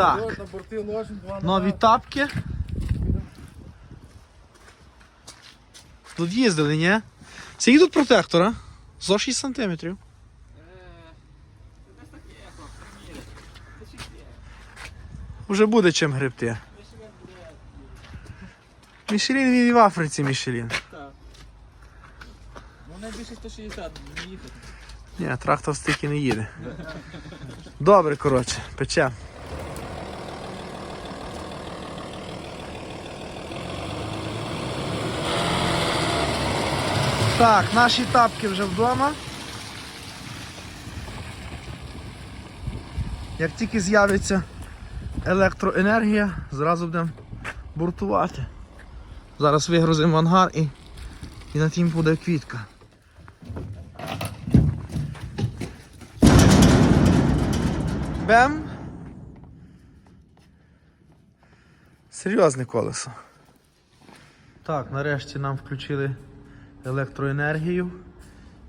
Так, На борти ложимо, два нові тапки. Тут їздили, ні? Скільки тут протектора? Зо 6 сантиметрів. Вже буде чим гребти. Мішелін він і в Африці Мішелін. Ну найбільше 160 не їхати. Ні, трактор стільки не їде. Добре, коротше, пече. Так, наші тапки вже вдома. Як тільки з'явиться електроенергія, зразу будемо буртувати. Зараз вигрузимо ангар і, і на тім буде квітка. Бем. Серйозне колесо. Так, нарешті нам включили електроенергію.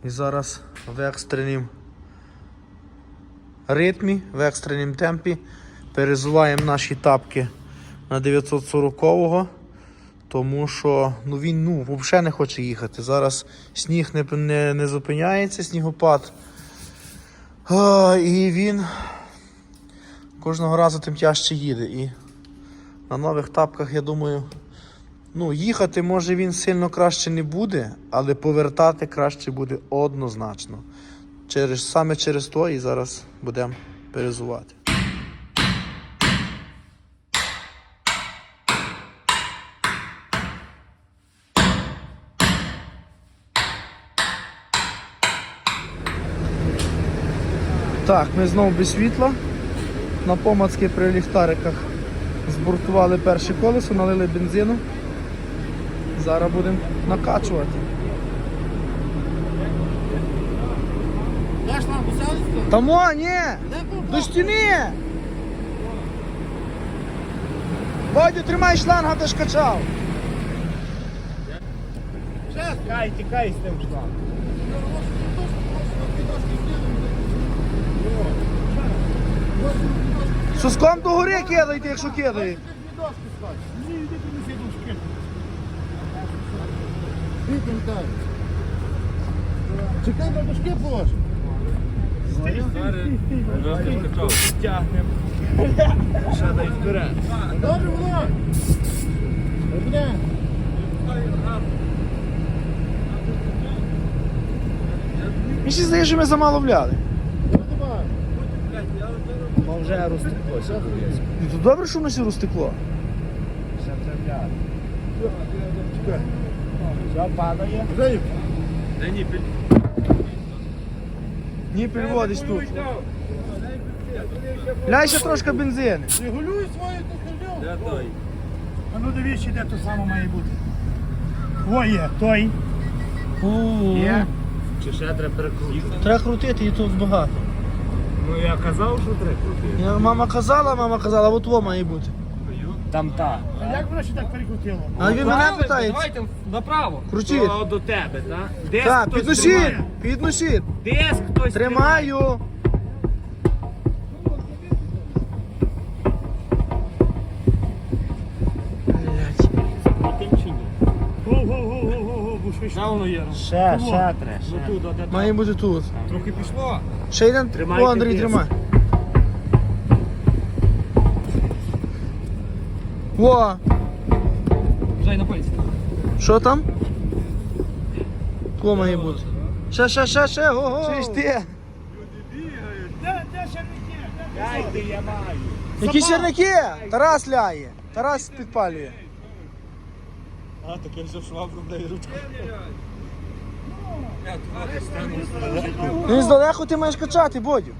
І зараз в екстренім ритмі, в екстренім темпі перезуваємо наші тапки на 940-го. Тому що ну, він ну, взагалі не хоче їхати. Зараз сніг не, не, не зупиняється, снігопад. А, і він кожного разу тим тяжче їде. І на нових тапках, я думаю, ну, їхати може він сильно краще не буде, але повертати краще буде однозначно. Через, саме через то і зараз будемо перезувати. Так, ми знову без світла. На помацки при ліхтариках збуртували перше колесо, налили бензину. Зараз будемо накачувати. Даш нам гусяльство? Тамо, ні! До стіни! Бодю, тримай шланга, ти ж качав. Тікай, тікай з тим шлангом. Суском до гори кидайте, якщо кидає. Вікон так. Чекай, на дошки положимо. Тягнемо. Ще дай вперед. Добре, воно. Добре. Мені ще здається, що ми замало вляли. Бо вже розтеклося. Ну, то добре, що в нас розтекло. Ще треба. Чекай. Все падає. Вже є. Ні, підводиш тут. Ляй ще трошки бензину. Регулюй свою ту херню. А ну дивіться, де то саме має бути. О, є, той. Є? Чи ще треба перекрутити? Треба крутити, і тут багато. Ну я казав, що треба крутити. Я- Мама казала, мама казала, от во має бути. Там та. А як воно ще так перекрутило? А він мене питає. Давайте направо. Крутіть. До, до тебе, так? Десь Так, хтось підносіть, тримає. підносіть. Десь хтось Тримаю. Блядь. Го-го-го-го-го, бо що ще? Де воно є? Ще, де Має бути тут. Трохи пішло. Ще один. Тримайте О, Андрій, тримай. Во, Вже й на пальці. що там? Во має бути. Ще, ще, ще, ще, го-го. Ще ж ти. Де? Дайте, я маю. Які черники? Тарас ляє. Тарас підпалює. А, так я взяв швабру, дай руку. Він здалеку ти маєш качати, Бодю.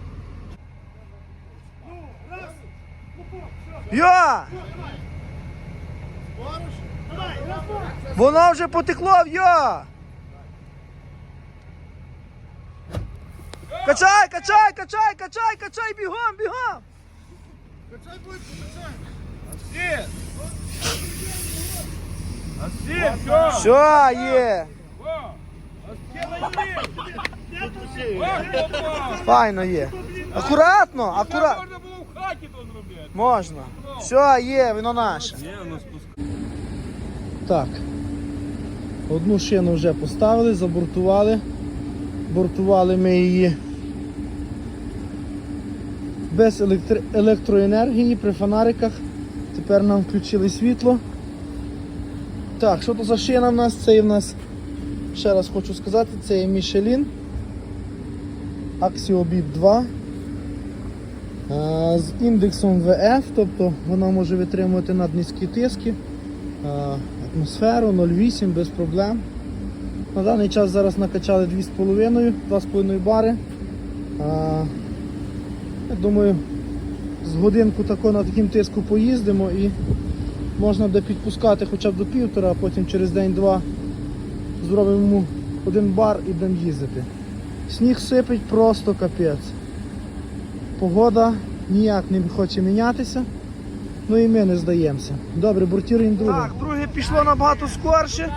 Йо! Воно вже потекло, йо! Качай, качай, качай, качай, качай, бігом, бігом! Качай, будь, качай. Що є? Файно є. Акуратно, акуратно. Можна було в хаті Можна. Все, є, воно наше. Так. Одну шину вже поставили, забортували. Бортували ми її без електри- електроенергії при фонариках. Тепер нам включили світло. Так, що то за шина в нас? Це в нас, ще раз хочу сказати, це є Michelin Axiobip 2 е, з індексом VF, тобто вона може витримувати наднизькі тиски, е, атмосферу 0,8 без проблем. На даний час зараз накачали 2,5, 2,5 бари. Е, Я думаю, з годинку тако на таким тиску поїздимо і можна буде підпускати хоча б до півтора, а потім через день-два зробимо один бар і будемо їздити. Сніг сипить просто капець. Погода ніяк не хоче мінятися. Ну і ми не здаємося. Добре, бортіруємо друге. Пішло набагато скорше.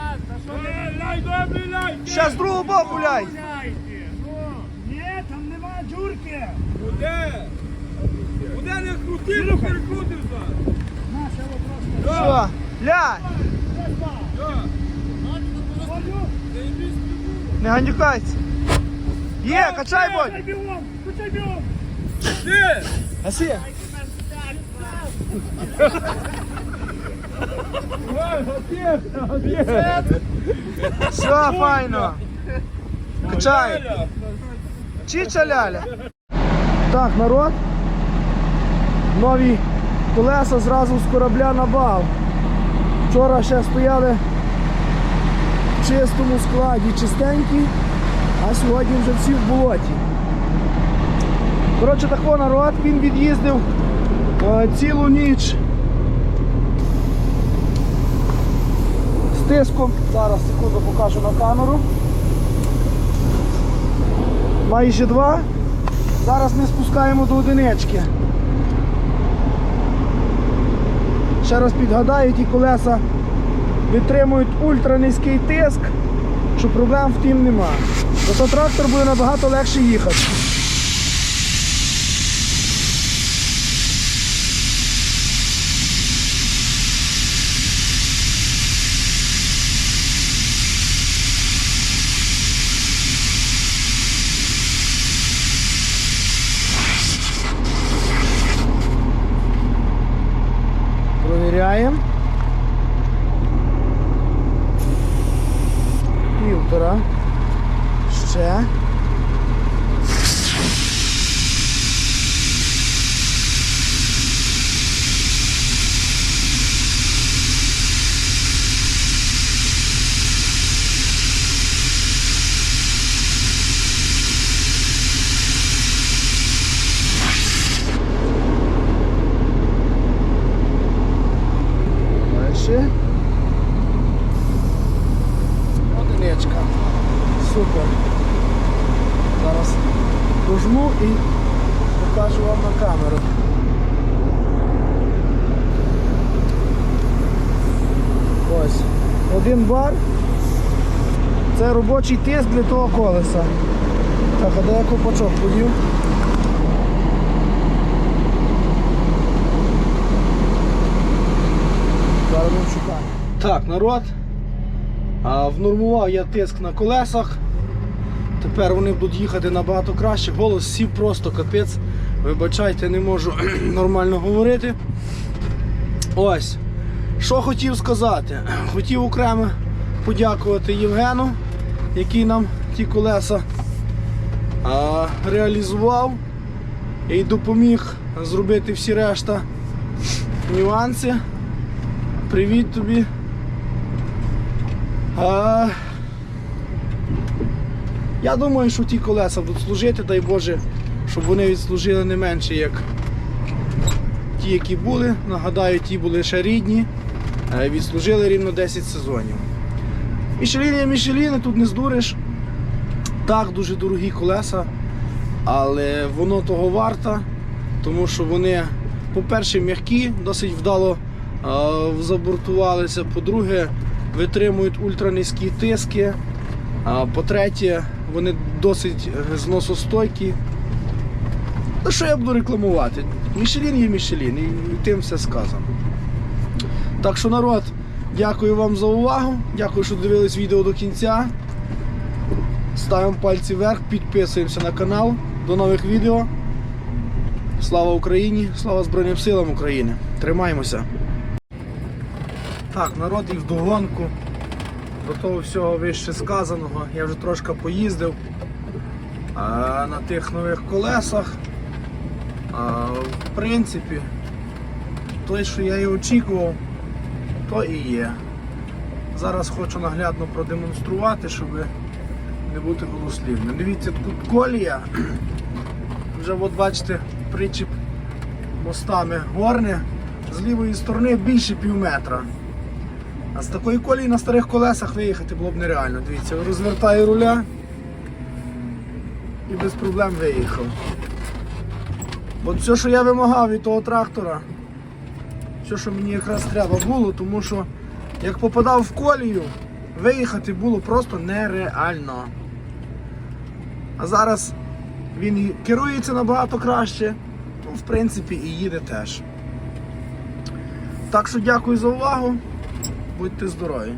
Ще з другого боку ляй. Ні, там нема дюрки. Куди? Куди не крути, не перекрутився? Наша вопрос. Ляй. Не гандюкайся. Є, качай Качай бігом, качай бігом. Гаси. Все, файно. Качай. Чича ляля. Так, народ. Нові колеса зразу з корабля на бал. Вчора ще стояли в чистому складі, чистенькі, а сьогодні вже всі в болоті. Коротше, тако народ, він від'їздив е, цілу ніч з тиском. Зараз секунду покажу на камеру. Майже два. Зараз ми спускаємо до одинички. Ще раз підгадаю, ті колеса витримують ультранизький тиск, що проблем в тім нема. Зато трактор буде набагато легше їхати. Провіряємо. Півтора. Ще. Дальше. Одиничка. Супер. Зараз дожму і покажу вам на камеру. Ось. Один бар. Це робочий тиск для того колеса. Так, а де я копачок подів? Так, народ. А, внормував я тиск на колесах. Тепер вони будуть їхати набагато краще. Голос сів просто капець. Вибачайте, не можу нормально говорити. Ось. Що хотів сказати? Хотів окремо подякувати Євгену, який нам ті колеса а, реалізував і допоміг зробити всі решта нюанси. Привіт тобі. А, я думаю, що ті колеса будуть служити, дай Боже, щоб вони відслужили не менше, як ті, які були. Нагадаю, ті були ще рідні, е, відслужили рівно 10 сезонів. Мішеліни Мішеліни, тут не здуриш. Так, дуже дорогі колеса, але воно того варто, тому що вони, по-перше, м'які, досить вдало е, забортувалися. По-друге, витримують ультранизькі тиски. По-третє, вони досить е, зносостойкі. Ну що я буду рекламувати? Мішелін є Мішелін, і тим все сказано. Так що, народ, дякую вам за увагу. Дякую, що дивились відео до кінця. Ставимо пальці вверх, підписуємося на канал. До нових відео. Слава Україні! Слава Збройним силам України! Тримаємося! Так, народ і вдогонку. До того всього вище сказаного. Я вже трошки поїздив а, на тих нових колесах. В принципі, той, що я і очікував, то і є. Зараз хочу наглядно продемонструвати, щоб не бути голослівним. Дивіться, тут колія. Вже от бачите, причіп мостами горне. З лівої сторони більше пів метра. А з такої колії на старих колесах виїхати було б нереально. Дивіться, розвертаю руля і без проблем виїхав. От все, що я вимагав від того трактора, все, що мені якраз треба було, тому що як попадав в колію, виїхати було просто нереально. А зараз він керується набагато краще, ну, в принципі, і їде теж. Так що дякую за увагу. Будьте здорові!